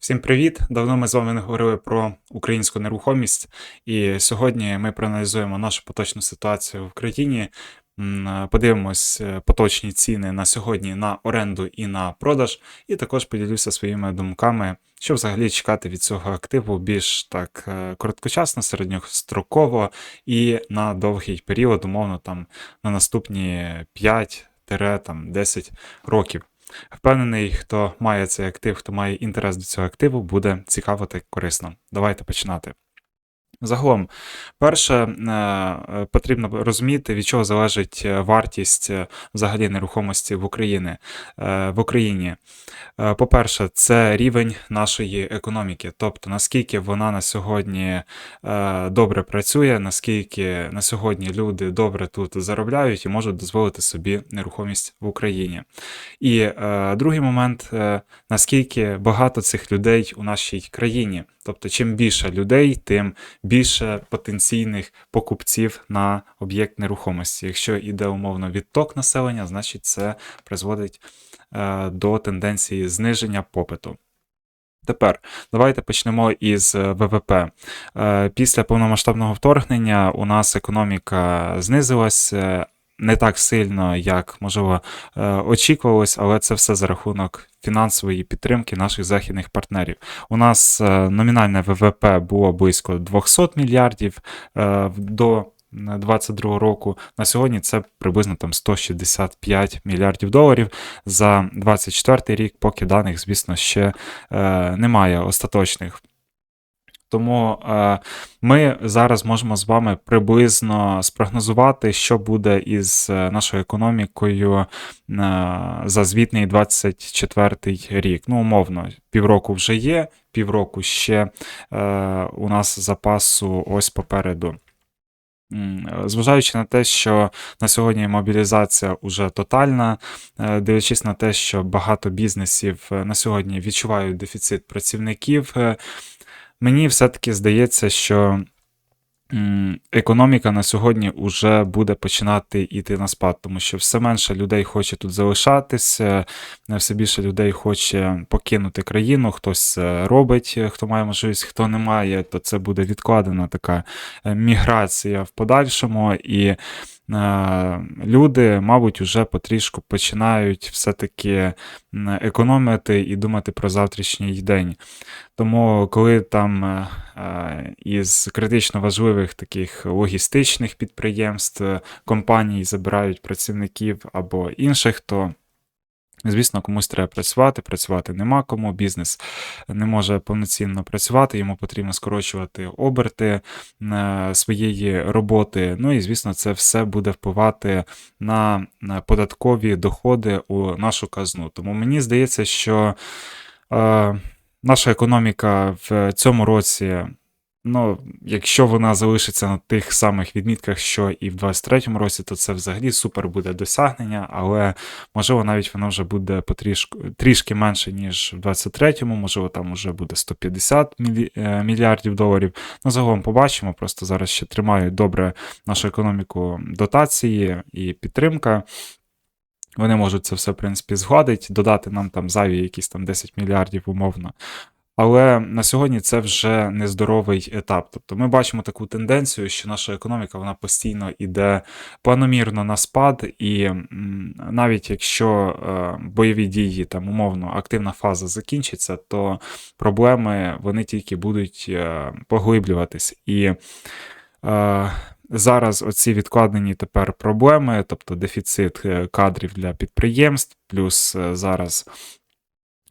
Всім привіт! Давно ми з вами не говорили про українську нерухомість, і сьогодні ми проаналізуємо нашу поточну ситуацію в країні. Подивимось е, поточні ціни на сьогодні на оренду і на продаж, і також поділюся своїми думками, що взагалі чекати від цього активу більш так е, короткочасно, середньостроково і на довгий період, умовно там на наступні 5-10 років. Впевнений, хто має цей актив, хто має інтерес до цього активу, буде цікаво та корисно. Давайте починати. Загалом, перше, е, потрібно розуміти, від чого залежить е, вартість е, взагалі нерухомості в Україні. В Україні. По-перше, це рівень нашої економіки, тобто наскільки вона на сьогодні добре працює, наскільки на сьогодні люди добре тут заробляють і можуть дозволити собі нерухомість в Україні. І другий момент, наскільки багато цих людей у нашій країні. Тобто, чим більше людей, тим більше потенційних покупців на об'єкт нерухомості. Якщо йде умовно відток населення, значить це призводить е, до тенденції зниження попиту. Тепер давайте почнемо із е, ВВП. Е, Після повномасштабного вторгнення у нас економіка знизилась. Не так сильно, як можливо е, очікувалось, але це все за рахунок фінансової підтримки наших західних партнерів. У нас е, номінальне ВВП було близько 200 мільярдів е, до 2022 року. На сьогодні це приблизно там 165 мільярдів доларів. За 24 рік, поки даних, звісно, ще е, немає остаточних. Тому е, ми зараз можемо з вами приблизно спрогнозувати, що буде із е, нашою економікою е, за звітний 24 рік. Ну, умовно, півроку вже є, півроку ще у нас запасу ось попереду. Зважаючи на те, що на сьогодні мобілізація уже тотальна, дивлячись на те, що багато бізнесів на сьогодні відчувають дефіцит працівників, мені все-таки здається, що економіка на сьогодні вже буде починати йти на спад, тому що все менше людей хоче тут залишатися, е, все більше людей хоче покинути країну, хтось робить, е, хто має можливість, хто не має, то це буде відкладена така е, міграція в подальшому. І е, люди, мабуть, вже потрішку починають все-таки економити і думати про завтрашній день. Тому, коли там е, е, із критично важливих таких логістичних підприємств, е, компаній забирають працівників або інших, то Звісно, комусь треба працювати, працювати нема кому, бізнес не може повноцінно працювати, йому потрібно скорочувати оберти е, своєї роботи. Ну і звісно, це все буде впливати на податкові доходи у нашу казну. Тому мені здається, що е, наша економіка в цьому році. Ну, якщо вона залишиться на тих самих відмітках, що і в 23-му році, то це взагалі супер буде досягнення, але можливо навіть воно вже буде потрішку, трішки менше, ніж в 23-му, можливо, там вже буде 150 е, мільярдів доларів. Ну, загалом побачимо. Просто зараз ще тримають добре нашу економіку дотації і підтримка. Вони можуть це все, в принципі, згладити, додати нам там зайві якісь там 10 мільярдів умовно. Але на сьогодні це вже нездоровий етап. Тобто ми бачимо таку тенденцію, що наша економіка вона постійно йде планомірно на спад, і навіть якщо е, бойові дії там умовно активна фаза закінчиться, то проблеми вони тільки будуть е, поглиблюватись. І е, зараз оці відкладені тепер проблеми, тобто дефіцит кадрів для підприємств, плюс зараз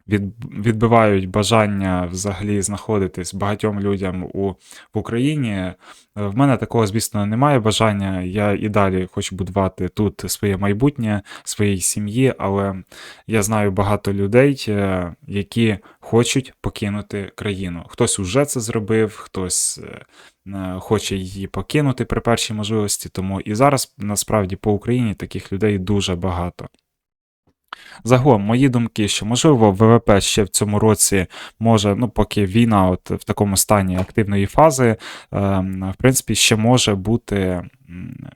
відбивають бажання взагалі знаходитись багатьом людям у, в Україні. Е, В мене такого, звісно, немає бажання. Я і далі хочу будувати тут своє майбутнє, своєї сім'ї, але я знаю багато людей, е, які хочуть покинути країну. Хтось уже це зробив, хтось е, хоче її покинути при першій можливості. Тому і зараз насправді по Україні таких людей дуже багато. Загалом, мої думки, що можливо ВВП ще в цьому році може, ну поки війна от в такому стані активної фази, ем, в принципі, ще може бути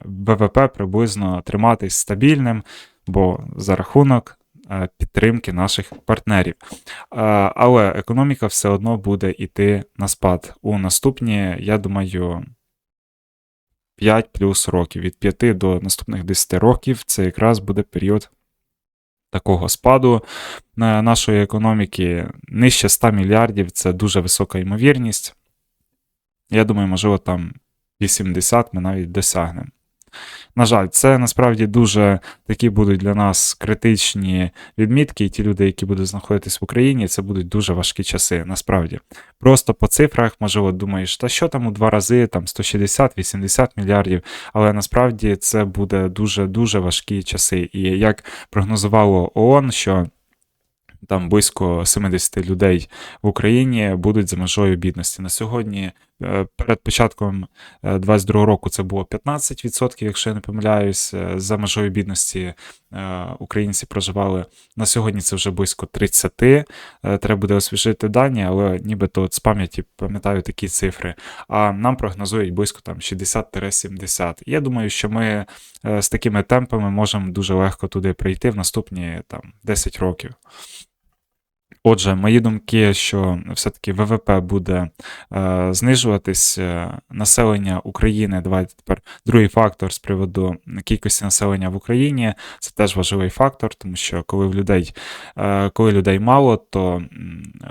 ВВП приблизно триматись стабільним, бо за рахунок е, підтримки наших партнерів. Е, Але економіка все одно буде йти на спад. У наступні, я думаю, 5 плюс років. Від 5 до наступних 10 років це якраз буде період такого спаду нашої економіки. Нижче 100 мільярдів це дуже висока ймовірність. Я думаю, можливо, там 80 ми навіть досягнемо. На жаль, це насправді дуже такі будуть для нас критичні відмітки, і ті люди, які будуть знаходитись в Україні, це будуть дуже важкі часи, насправді. Просто по цифрах, можливо, думаєш, та що там у два рази, там 160-80 мільярдів, але насправді це буде дуже-дуже важкі часи. І як прогнозувало ООН, що там близько 70 людей в Україні будуть за межою бідності. На сьогодні, перед початком 22 року, це було 15%, якщо я не помиляюсь, е, за межою бідності е, українці проживали. На сьогодні це вже близько 30. Треба буде освіжити дані, але нібито от з пам'яті пам'ятаю такі цифри. А нам прогнозують близько там 60-70. Я думаю, що ми з такими темпами можемо дуже легко туди прийти в наступні там 10 років. Отже, мої думки, що все-таки ВВП буде е, знижуватись. Е, населення України. Давайте тепер другий фактор з приводу кількості населення в Україні. Це теж важливий фактор, тому що коли в людей е, коли людей мало, то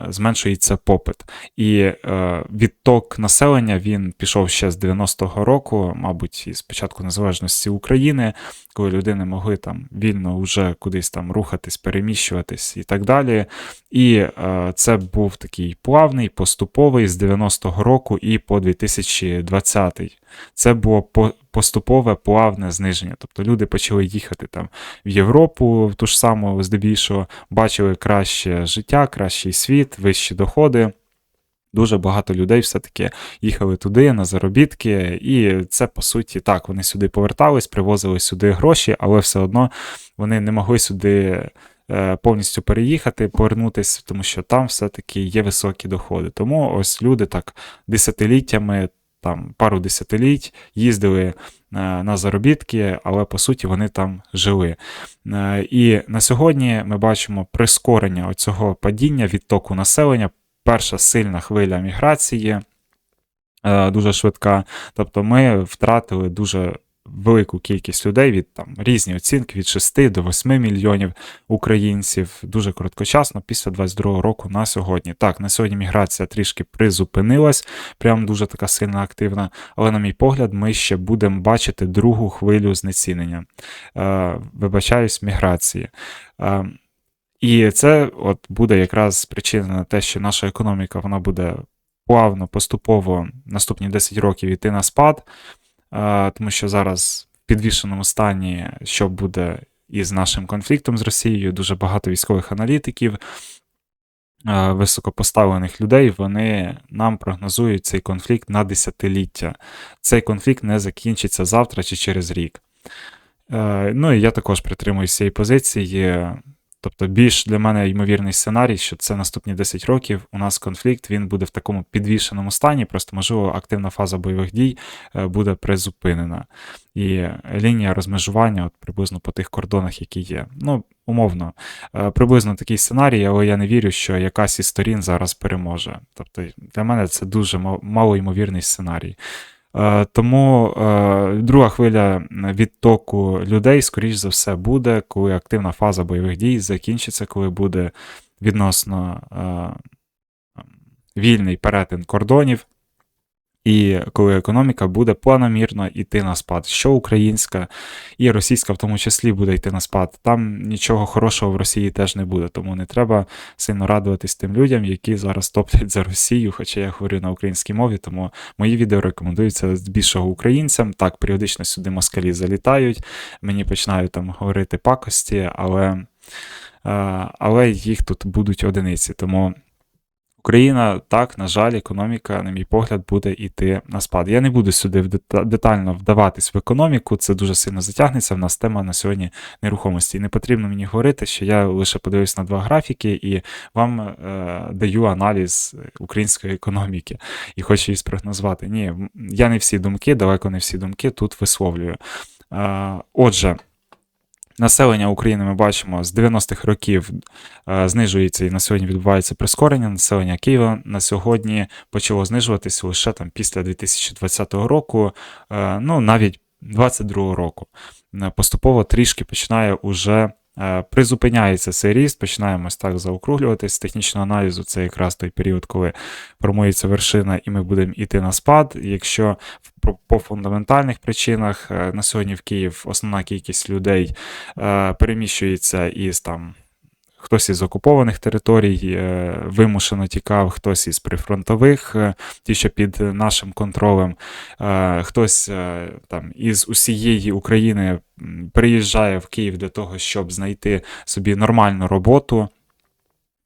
зменшується попит. І е, відток населення він пішов ще з 90-го року, мабуть, із початку незалежності України, коли люди не могли там вільно вже кудись там рухатись, переміщуватись і так далі. І е, це був такий плавний, поступовий з 90-го року і по 2020. Це було поступове плавне зниження. Тобто люди почали їхати там в Європу, ту ж саму, здебільшого, бачили краще життя, кращий світ, вищі доходи. Дуже багато людей все-таки їхали туди на заробітки, і це по суті так. Вони сюди повертались, привозили сюди гроші, але все одно вони не могли сюди повністю переїхати, повернутися, тому що там все-таки є високі доходи. Тому ось люди так десятиліттями, там пару десятиліть їздили е, на заробітки, але по суті вони там жили. Е, і на сьогодні ми бачимо прискорення цього падіння відтоку населення. Перша сильна хвиля міграції. Дуже швидка. Тобто ми втратили дуже велику кількість людей від там різні оцінки від 6 до 8 мільйонів українців дуже короткочасно після 22 року на сьогодні. Так, на сьогодні міграція трішки призупинилась, прям дуже така сильна активна. Але, на мій погляд, ми ще будемо бачити другу хвилю знецінення. Е, Вибачаюсь, міграції. Е, і це от буде якраз причина на те, що наша економіка вона буде плавно, поступово наступні 10 років йти на спад тому що зараз в підвішеному стані, що буде із нашим конфліктом з Росією, дуже багато військових аналітиків, високопоставлених людей, вони нам прогнозують цей конфлікт на десятиліття. Цей конфлікт не закінчиться завтра чи через рік. Ну і я також притримуюся цієї позиції. Тобто, більш для мене ймовірний сценарій, що це наступні 10 років. У нас конфлікт він буде в такому підвішеному стані, просто можливо активна фаза бойових дій е, буде призупинена. І лінія розмежування, от приблизно по тих кордонах, які є. Ну, умовно, е, приблизно такий сценарій, але я не вірю, що якась із сторін зараз переможе. Тобто, для мене це дуже малоймовірний сценарій. Е, тому е, друга хвиля відтоку людей, скоріш за все, буде, коли активна фаза бойових дій закінчиться, коли буде відносно е, вільний перетин кордонів. І коли економіка буде планомірно йти на спад, що українська і російська в тому числі буде йти на спад, там нічого хорошого в Росії теж не буде, тому не треба сильно радуватись тим людям, які зараз топлять за Росію, хоча я говорю на українській мові, тому мої відео рекомендуються здебільшого українцям. Так, періодично сюди москалі залітають, мені починають там говорити пакості, але, е, але їх тут будуть одиниці. тому. Україна, так, на жаль, економіка, на мій погляд, буде йти на спад. Я не буду сюди детально вдаватись в економіку, це дуже сильно затягнеться. В нас тема на сьогодні нерухомості. І не потрібно мені говорити, що я лише подивлюсь на два графіки і вам е, даю аналіз української економіки і хочу її спрогнозувати. Ні, я не всі думки, далеко не всі думки тут висловлюю. Е, отже. Населення України ми бачимо з 90-х років е, знижується і на сьогодні відбувається прискорення. Населення Києва на сьогодні почало знижуватися лише там після 2020 року, е, ну навіть 2022 року. Е, Поступово трішки починає уже призупиняється цей ріст, починаємо ось так заокруглюватись. З технічного аналізу це якраз той період, коли формується вершина, і ми будемо йти на спад. Якщо по фундаментальних причинах е, на сьогодні в Київ основна кількість людей е, переміщується із там. Хтось із окупованих територій е, вимушено тікав, хтось із прифронтових, е, ті, що під нашим контролем, е, хтось там із усієї України приїжджає в Київ для того, щоб знайти собі нормальну роботу,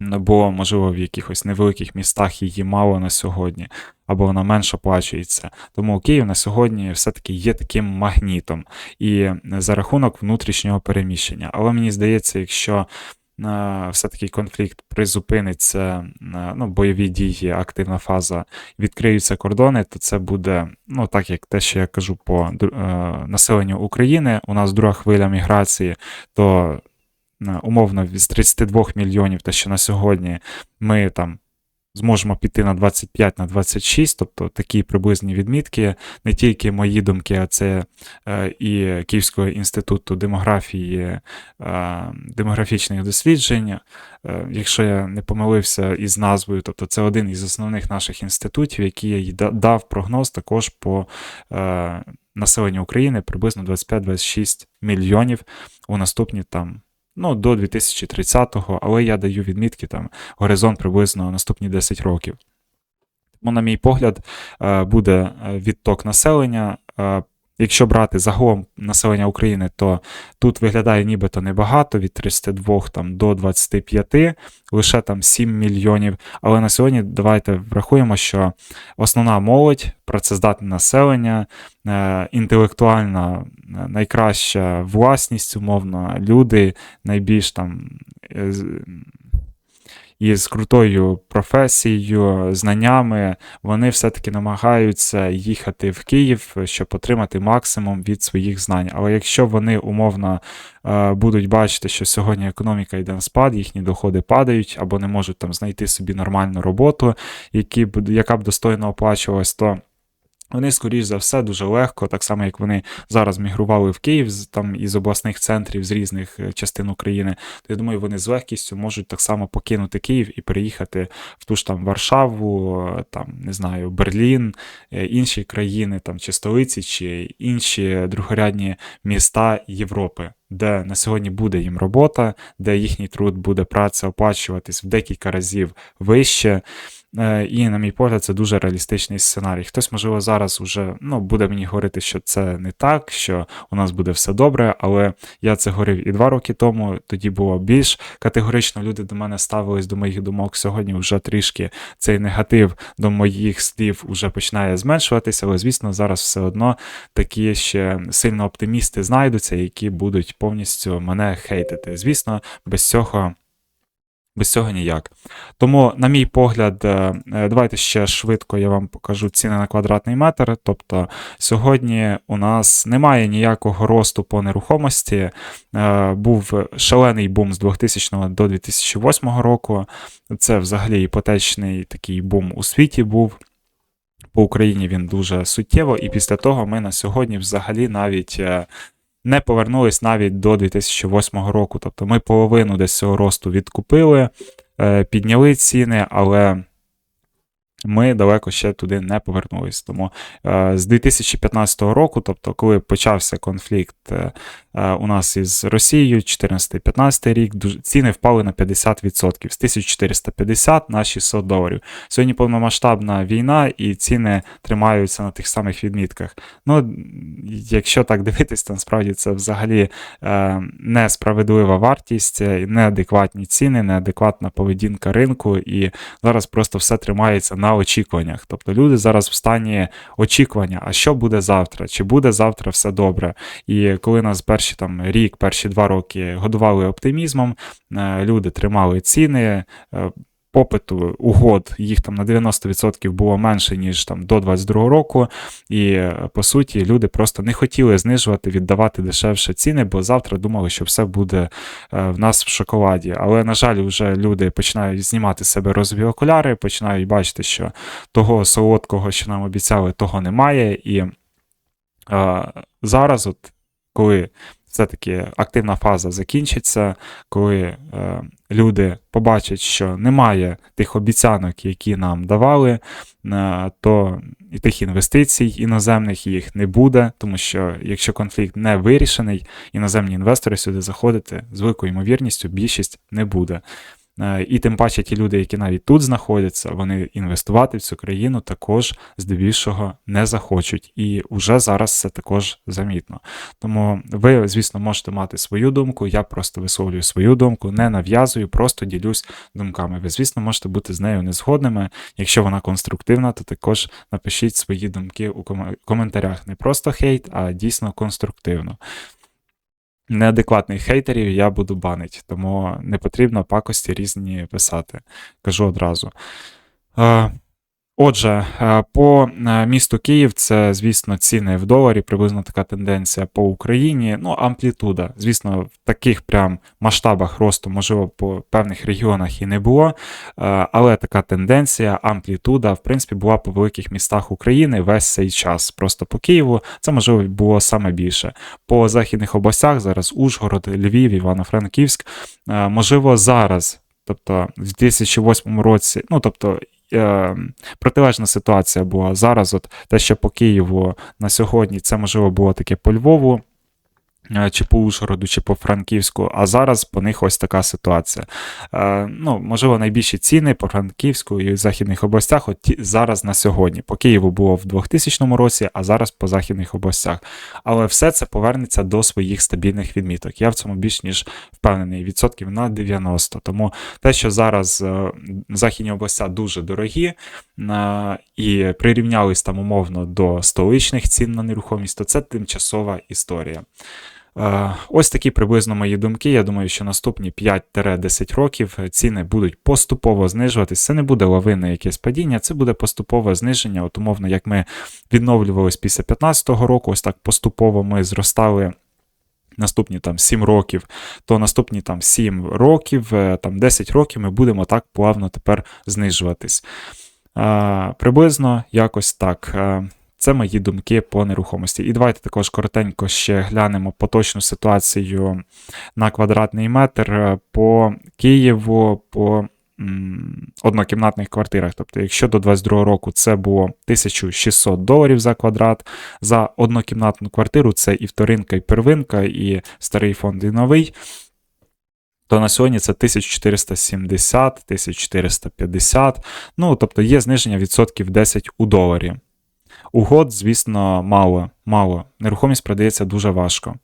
бо, можливо, в якихось невеликих містах її мало на сьогодні, або вона менше оплачується. Тому Київ на сьогодні все-таки є таким магнітом і за рахунок внутрішнього переміщення. Але мені здається, якщо все-таки конфлікт призупиниться, ну, бойові дії, активна фаза, відкриються кордони, то це буде, ну так як те, що я кажу по е, населенню України, у нас друга хвиля міграції, то е, умовно з 32 мільйонів, те, що на сьогодні ми там зможемо піти на 25, на 26, тобто такі приблизні відмітки, не тільки мої думки, а це е, і Київського інституту демографії, е, демографічних досліджень. Е, якщо я не помилився із назвою, тобто це один із основних наших інститутів, який да- дав прогноз також по населенню України приблизно 25-26 мільйонів у наступні там. Ну, до 2030-го, але я даю відмітки там горизонт приблизно наступні 10 років. Тому, на мій погляд, е, буде е, відток населення. Якщо брати загалом населення України, то тут виглядає нібито небагато, від 32 там, до 25, лише там 7 мільйонів. Але на сьогодні давайте врахуємо, що основна молодь, працездатне населення, е, інтелектуальна е, найкраща власність, умовно, люди найбільш там е, із крутою професією, знаннями, вони все-таки намагаються їхати в Київ, щоб отримати максимум від своїх знань. Але якщо вони умовно е, будуть бачити, що сьогодні економіка йде на спад, їхні доходи падають, або не можуть там знайти собі нормальну роботу, які б, яка б достойно оплачувалась, то вони, скоріш за все, дуже легко, так само як вони зараз мігрували в Київ з- там із обласних центрів з різних е, частин України, то я думаю, вони з легкістю можуть так само покинути Київ і переїхати в ту ж там Варшаву, е, там не знаю, Берлін, е, інші країни, там чи столиці, чи інші другорядні міста Європи. Де на сьогодні буде їм робота, де їхній труд буде праця оплачуватись в декілька разів вище. Е, І, на мій погляд, це дуже реалістичний сценарій. Хтось, можливо, зараз уже ну, буде мені говорити, що це не так, що у нас буде все добре, але я це говорив і два роки тому. Тоді було більш категорично. Люди до мене ставились до моїх думок. Сьогодні вже трішки цей негатив до моїх слів вже починає зменшуватися, але звісно, зараз все одно такі ще сильно оптимісти знайдуться, які будуть повністю мене хейтити. Звісно, без цього. Без цього ніяк. Тому, на мій погляд, е, е, давайте ще швидко я вам покажу ціни на квадратний метр. Тобто сьогодні у нас немає ніякого росту по нерухомості. Е, Був шалений бум з 2000 до 2008 року. Це взагалі іпотечний такий бум у світі був. По Україні він дуже суттєво, і після того ми на сьогодні взагалі навіть не повернулись навіть до 2008 року. Тобто ми половину десь цього росту відкупили, е, підняли ціни, але ми далеко ще туди не повернулись. Тому е, з 2015 року, тобто, коли почався конфлікт е, у нас із Росією, 14-15 рік, ціни впали на 50%, з 1450 на 600 доларів. Сьогодні повномасштабна війна, і ціни тримаються на тих самих відмітках. Ну, якщо так дивитись, то насправді це взагалі е, несправедлива вартість, е, неадекватні ціни, неадекватна поведінка ринку, і зараз просто все тримається на очікуваннях. Тобто люди зараз в стані очікування, а що буде завтра? Чи буде завтра все добре? І коли нас перші там рік, перші два роки годували оптимізмом, е, люди тримали ціни. е, попиту угод їх там на 90% було менше, ніж там до 22 року. І е, по суті, люди просто не хотіли знижувати, віддавати дешевше ціни, бо завтра думали, що все буде в нас в шоколаді. Але, на жаль, вже люди починають знімати з себе розові окуляри, починають бачити, що того солодкого, що нам обіцяли, того немає. І е, зараз, от коли все-таки активна фаза закінчиться, коли е, люди побачать, що немає тих обіцянок, які нам давали, е, то і тих інвестицій іноземних їх не буде, тому що якщо конфлікт не вирішений, іноземні інвестори сюди заходити з великою ймовірністю більшість не буде. Е, І тим паче ті люди, які навіть тут знаходяться, вони інвестувати в цю країну також здебільшого не захочуть. І вже зараз це також замітно. Тому ви, звісно, можете мати свою думку. Я просто висловлюю свою думку, не нав'язую, просто ділюсь думками. Ви, звісно, можете бути з нею незгодними. Якщо вона конструктивна, то також напишіть свої думки у коме- коментарях. Не просто хейт, а дійсно конструктивно неадекватних хейтерів я буду банить, тому не потрібно пакості різні писати. Кажу одразу. Отже, е, по е, місту Київ це, звісно, ціни в доларі, приблизно така тенденція по Україні. Ну, амплітуда. Звісно, в таких прям масштабах росту, можливо, по певних регіонах і не було. Е, Але така тенденція, амплітуда, в принципі, була по великих містах України весь цей час. Просто по Києву це можливо було саме більше. По західних областях зараз Ужгород, Львів, Івано-Франківськ. Можливо, зараз. Тобто в 2008 році, ну тобто е, протилежна ситуація була зараз. От те, що по Києву на сьогодні, це можливо було таке по Львову. Е, Чи по Ужгороду, чи по Франківську, а зараз по них ось така ситуація. Е, ну, можливо, найбільші ціни по Франківську і в західних областях, от зараз на сьогодні. По Києву було в 2000 році, а зараз по західних областях. Але все це повернеться до своїх стабільних відміток. Я в цьому більш ніж впевнений, відсотків на 90. Тому те, що зараз е, західні областя дуже дорогі і прирівнялись там умовно до столичних цін на нерухомість, то це тимчасова історія. Е, Ось такі приблизно мої думки. Я думаю, що наступні 5-10 років ціни будуть поступово знижуватись. Це не буде лавинне якесь падіння, це буде поступове зниження. От умовно, як ми відновлювались після 2015 року, ось так поступово ми зростали. Наступні там 7 років, то наступні там 7 років, е, там 10 років ми будемо так плавно тепер знижуватись. Е, приблизно якось так. Це мої думки по нерухомості. І давайте також коротенько ще глянемо поточну ситуацію на квадратний метр по Києву, по однокімнатних квартирах. Тобто, якщо до 22 року це було 1600 доларів за квадрат, за однокімнатну квартиру це і вторинка, і первинка, і старий фонд, і новий. То на сьогодні це 1470, 1450. Ну, тобто є зниження відсотків 10 у доларі. Угод, звісно, мало. мало. Нерухомість продається дуже важко.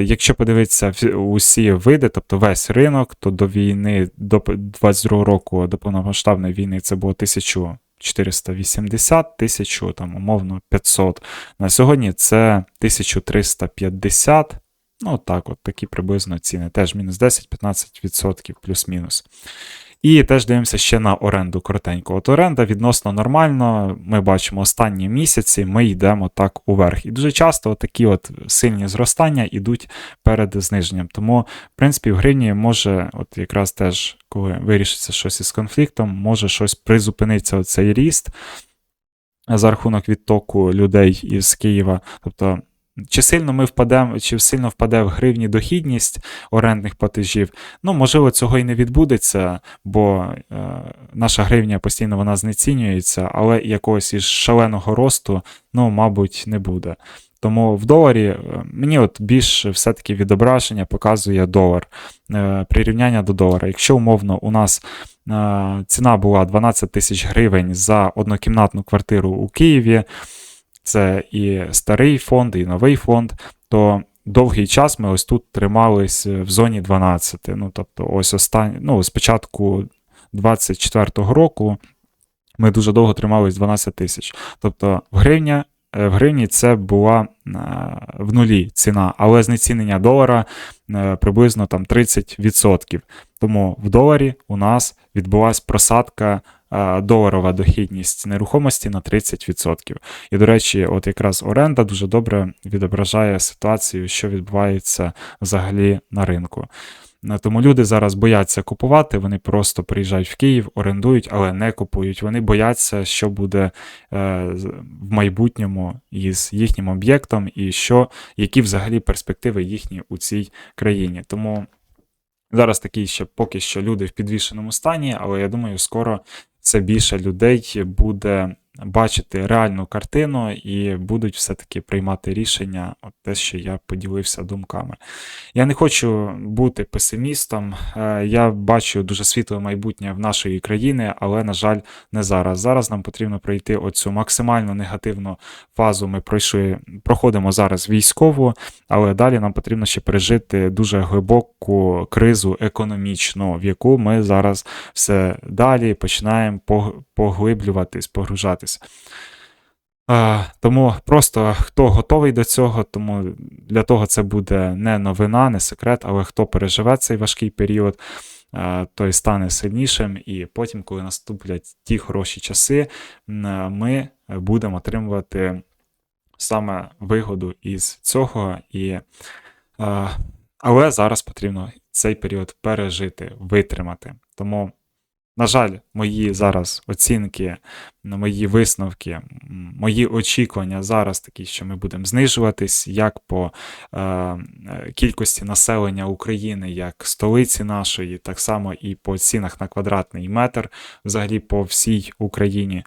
Якщо подивитися усі види, тобто весь ринок, то до війни, до 22 року, до повномасштабної війни, це було 1480, 1000, там, умовно, 500. На сьогодні це 1350. Ну, так, от такі приблизно ціни. Теж мінус 10-15% плюс-мінус. І теж дивимося ще на оренду коротенько. От оренда відносно нормально. Ми бачимо останні місяці, ми йдемо так уверх. І дуже часто такі от сильні зростання йдуть перед зниженням. Тому, в принципі, в гривні може, от якраз теж, коли вирішиться щось із конфліктом, може щось призупиниться оцей ріст за рахунок відтоку людей із Києва. Тобто. Чи сильно ми впадемо, чи сильно впаде в гривні дохідність орендних платежів? Ну, можливо, цього і не відбудеться, бо е, наша гривня постійно вона знецінюється, але якогось із шаленого росту, ну, мабуть, не буде. Тому в доларі е, мені от більш все-таки відображення показує долар, е, прирівняння до долара. Якщо умовно у нас е, ціна була 12 тисяч гривень за однокімнатну квартиру у Києві, це і старий фонд, і новий фонд, то довгий час ми ось тут тримались в зоні 12. Ну, тобто, ось останні, ну, з початку 24-го року ми дуже довго тримались 12 тисяч. Тобто, гривня е, в гривні це була е, в нулі ціна, але знецінення долара е, приблизно там 30%. Тому в доларі у нас відбулася просадка е, доларова дохідність нерухомості на 30%. І, до речі, от якраз оренда дуже добре відображає ситуацію, що відбувається взагалі на ринку. Е, Тому люди зараз бояться купувати, вони просто приїжджають в Київ, орендують, але не купують. Вони бояться, що буде е, в майбутньому із їхнім об'єктом, і що, які взагалі перспективи їхні у цій країні. Тому зараз такі ще поки що люди в підвішеному стані, але я думаю, скоро це більше людей буде бачити реальну картину і будуть все-таки приймати рішення, от те, що я поділився думками. Я не хочу бути песимістом. е, Я бачу дуже світле майбутнє в нашої країни, але, на жаль, не зараз. Зараз нам потрібно пройти оцю максимально негативну фазу. Ми пройшли, проходимо зараз військову, але далі нам потрібно ще пережити дуже глибоку кризу економічну, в яку ми зараз все далі починаємо пог- поглиблюватись, погружатись. А, тому просто хто готовий до цього, тому для того це буде не новина, не секрет, але хто переживе цей важкий період, а, той стане сильнішим, і потім, коли наступлять ті хороші часи, ми будемо отримувати саме вигоду із цього. І, а, але зараз потрібно цей період пережити, витримати. Тому, на жаль, мої зараз оцінки, мої висновки, мої очікування зараз такі, що ми будемо знижуватись як по е, е, кількості населення України, як столиці нашої, так само і по цінах на квадратний метр, взагалі по всій Україні.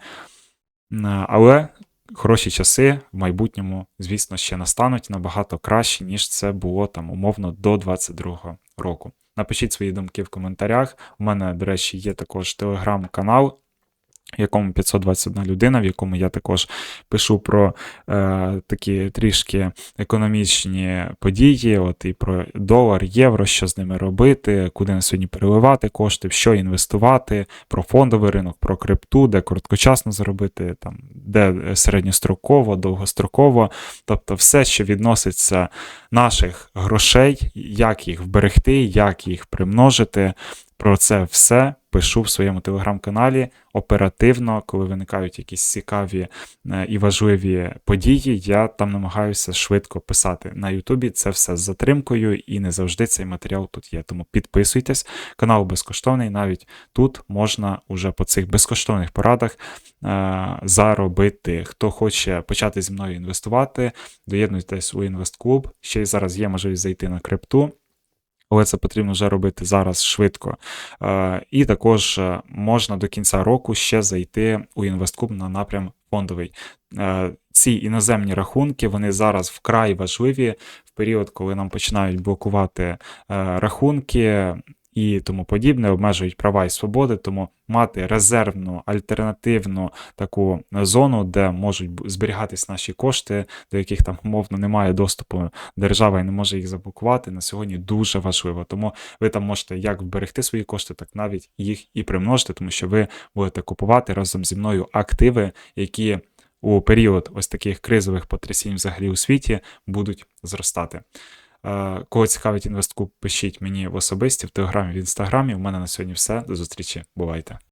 Але хороші часи в майбутньому, звісно, ще настануть набагато краще, ніж це було там умовно до 22-го року. Напишіть свої думки в коментарях. У мене, до речі, є також телеграм-канал, в якому 521 людина, в якому я також пишу про е, такі трішки економічні події, от і про долар, євро, що з ними робити, куди на сьогодні переливати кошти, в що інвестувати, про фондовий ринок, про крипту, де короткочасно заробити, там, де середньостроково, довгостроково, тобто все, що відноситься наших грошей, як їх вберегти, як їх примножити. Про це все пишу в своєму телеграм-каналі оперативно, коли виникають якісь цікаві е, і важливі події. Я там намагаюся швидко писати. На Ютубі це все з затримкою, і не завжди цей матеріал тут є. Тому підписуйтесь, канал безкоштовний. Навіть тут можна уже по цих безкоштовних порадах е, заробити. Хто хоче почати зі мною інвестувати, доєднуйтесь у інвестклуб. Ще й зараз є можливість зайти на крипту. Але це потрібно вже робити зараз швидко. Е, І також е, можна до кінця року ще зайти у інвесткуб на напрям фондовий. Е, Ці іноземні рахунки вони зараз вкрай важливі в період, коли нам починають блокувати рахунки. І тому подібне обмежують права і свободи, тому мати резервну альтернативну таку зону, де можуть зберігатись наші кошти, до яких там умовно немає доступу держава і не може їх заблокувати, на сьогодні дуже важливо. Тому ви там можете як вберегти свої кошти, так навіть їх і примножити, тому що ви будете купувати разом зі мною активи, які у період ось таких кризових потрясінь взагалі у світі будуть зростати. Е, Кого цікавить інвестку пишіть мені в особисті в телеграмі, в інстаграмі. У мене на сьогодні все. До зустрічі. Бувайте.